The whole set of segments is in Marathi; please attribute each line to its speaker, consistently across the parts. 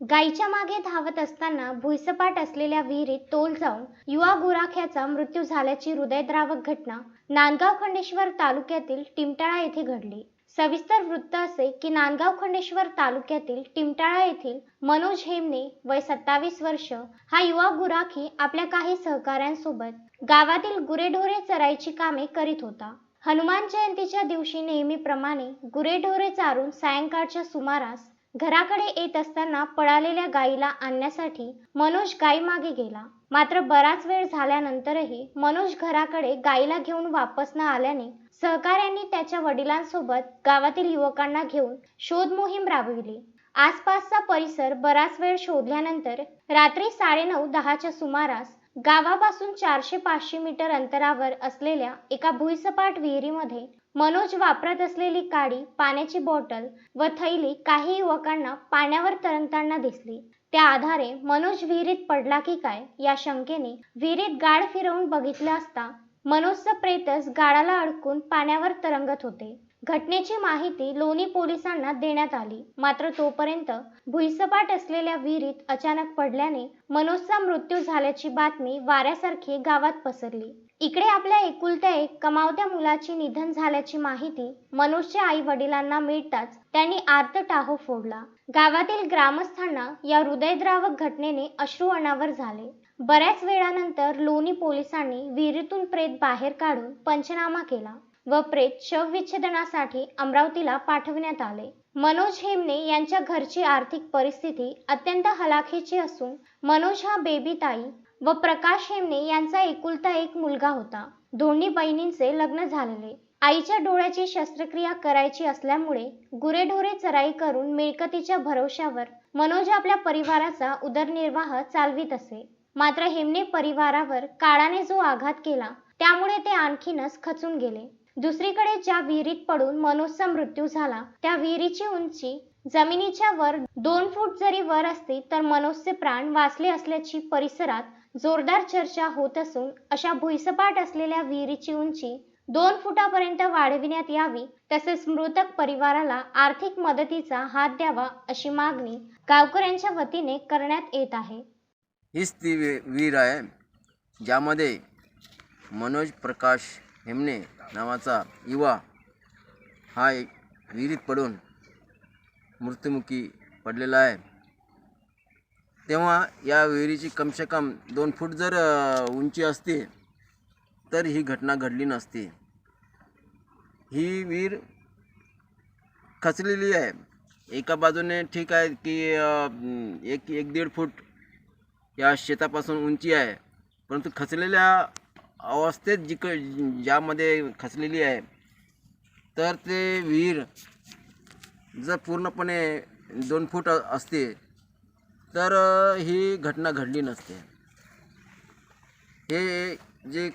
Speaker 1: गायीच्या मागे धावत असताना भुईसपाट असलेल्या विहिरीत तोल जाऊन युवा गुराख्याचा मृत्यू झाल्याची हृदयद्रावक घटना नांदगाव खंडेश्वर तालुक्यातील टिमटाळा येथे घडली. सविस्तर वृत्त असे की नांदगाव खंडेश्वर तालुक्यातील टिमटाळा येथील मनोज हेमने वय सत्तावीस वर्ष हा युवा गुराखी आपल्या काही सहकाऱ्यांसोबत गावातील गुरेढोरे चरायची कामे करीत होता. हनुमान जयंतीच्या दिवशी नेहमीप्रमाणे गुरेढोरे चारून सायंकाळच्या सुमारास घराकडे येत असताना पळालेल्या गायीला आणण्यासाठी मनोज गाई मागे गेला. मात्र बराच वेळ झाल्यानंतरही मनोज घराकडे गायीला घेऊन वापस न आल्याने सहकाऱ्यांनी त्याच्या वडिलांसोबत गावातील युवकांना घेऊन शोध मोहीम राबविली. आसपासचा परिसर बराच वेळ शोधल्यानंतर रात्री साडेनऊ दहाच्या सुमारास गावापासून चारशे पाचशे मीटर अंतरावर असलेल्या एका भुईसपाट विहिरीमध्ये मनोज वापरत असलेली काडी पाण्याची बॉटल व थैली काही युवकांना पाण्यावर तरंगताना दिसली. त्या आधारे मनोज विहिरीत पडला की काय या शंकेने विहिरीत गाड फिरवून बघितलं असता मनोजचं प्रेतच गाडाला अडकून पाण्यावर तरंगत होते. घटनेची माहिती लोणी पोलिसांना देण्यात आली. मात्र तोपर्यंत भुईसपाट असलेल्या विहिरीत अचानक पडल्याने मनोजचा मृत्यू झाल्याची बातमी वाऱ्यासारखी गावात पसरली. इकडे आपल्या एकुलत्या एक कमावत्या मुलाची निधन झाल्याची माहिती मनोजच्या आई वडिलांना मिळताच त्यांनी आर्त टाहो फोडला. गावातील ग्रामस्थांना या हृदयद्रावक घटनेने अश्रू अनावर झाले. बऱ्याच वेळानंतर लोणी पोलिसांनी विहिरीतून प्रेत बाहेर काढून पंचनामा केला व प्रेत शवविच्छेदनासाठी अमरावतीला पाठवण्यात आले. मनोज हेमने यांच्या घरची आर्थिक परिस्थिती अत्यंत हलाखीची असून मनोज हा बेबी ताई व प्रकाश हेमने यांचा एकुलता एक मुलगा होता. दोन्ही बहिणींचे लग्न झालेले. आईच्या डोळ्याची शस्त्रक्रिया करायची असल्यामुळे गुरेढोरे चराई करून मिळकतीच्या भरवशावर मनोज आपल्या परिवाराचा उदरनिर्वाह चालवित असे. मात्र हेमने परिवारावर काळाने जो आघात केला त्यामुळे ते आणखीनच खचून गेले. दुसरीकडे ज्या विहिरीत पडून मनोजचा मृत्यू झाला त्या विहिरीची उंची जमिनीच्या वर दोन फूट जरी वर असते तर मनोजचे प्राण वाचले असल्याची परिसरात जोरदार चर्चा होत असून अशा भुईसपाट असलेल्या विहिरीची उंची दोन फुटापर्यंत वाढविण्यात यावी तसेच मृतक परिवाराला आर्थिक मदतीचा हात द्यावा अशी मागणी गावकऱ्यांच्या वतीने करण्यात येत आहे.
Speaker 2: हीच ती विहीर आहे ज्यामध्ये मनोज प्रकाश हेमने नावाचा युवा हा एक विहिरीत पडून मृत्युमुखी पडलेला आहे. तेव्हा या विहिरीची कमसे कम दोन फूट जर उंची असते तर ही घटना घडली नसती. ही विहीर खचलेली आहे. एका बाजूने ठीक आहे की एक एक दीड फूट या शेतापासून उंची आहे परंतु खचलेल्या अवस्थेत जिक ज्यामध्ये खचलेली आहे तर ते विहीर जर पूर्णपणे दोन फूट असते तर ही घटना घडली नसते. हे जे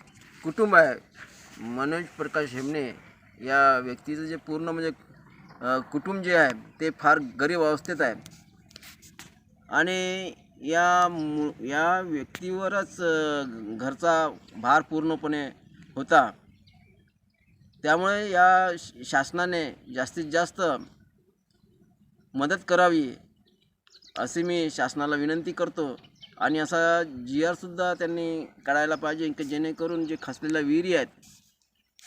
Speaker 2: कुटुंब आहे मनोज प्रकाश हेमने या व्यक्तीचं जे पूर्ण म्हणजे कुटुंब जे आहे ते फार गरीब अवस्थेत आहे. आणि या मु या व्यक्तीवरच घरचा भार पूर्णपणे होता. त्यामुळे या श- शासनाने जास्तीत जास्त मदत करावी असे मी शासनाला विनंती करतो. आणि असा जी आरसुद्धा त्यांनी काढायला पाहिजे की जेणेकरून जे खसलेल्या विहिरी आहेत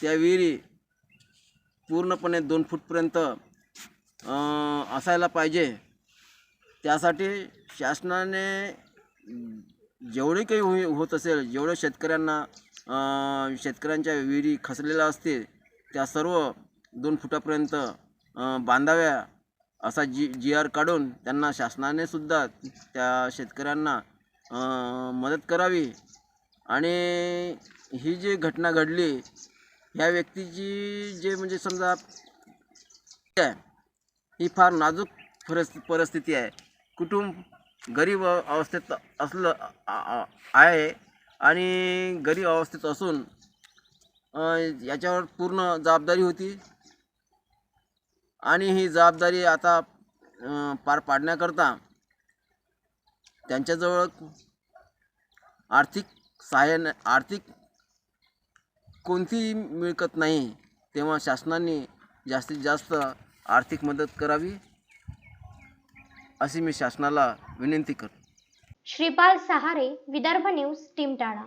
Speaker 2: त्या विहिरी पूर्णपणे दोन फूटपर्यंत असायला पाहिजे. त्यासाठी शासनाने जेवढे काही होई होत असेल जेवढं शेतकऱ्यांना शेतकऱ्यांच्या विहिरी खचलेल्या असतील त्या सर्व दोन फुटापर्यंत बांधाव्या असा जी जी आर काढून त्यांना शासनाने सुद्धा त्या शेतकऱ्यांना मदत करावी. आणि ही जी घटना घडली ह्या व्यक्तीची जे म्हणजे समजा आहे ही फार नाजूक परिस्थिती आहे. कुटुंब गरीब अवस्थेत असलं आहे आणि गरीब अवस्थेत असून याच्यावर पूर्ण जबाबदारी होती. आणि ही जबाबदारी आता पार पाडण्याकरता त्यांच्याजवळ आर्थिक सहाय्य आर्थिक कोणतीही मिळकत नाही तेव्हा शासनाने जास्तीत जास्त आर्थिक मदत करावी. अशी मी शासनाला विनंती करतो.
Speaker 1: श्रीपाल सहारे विदर्भ न्यूज टीमटाळा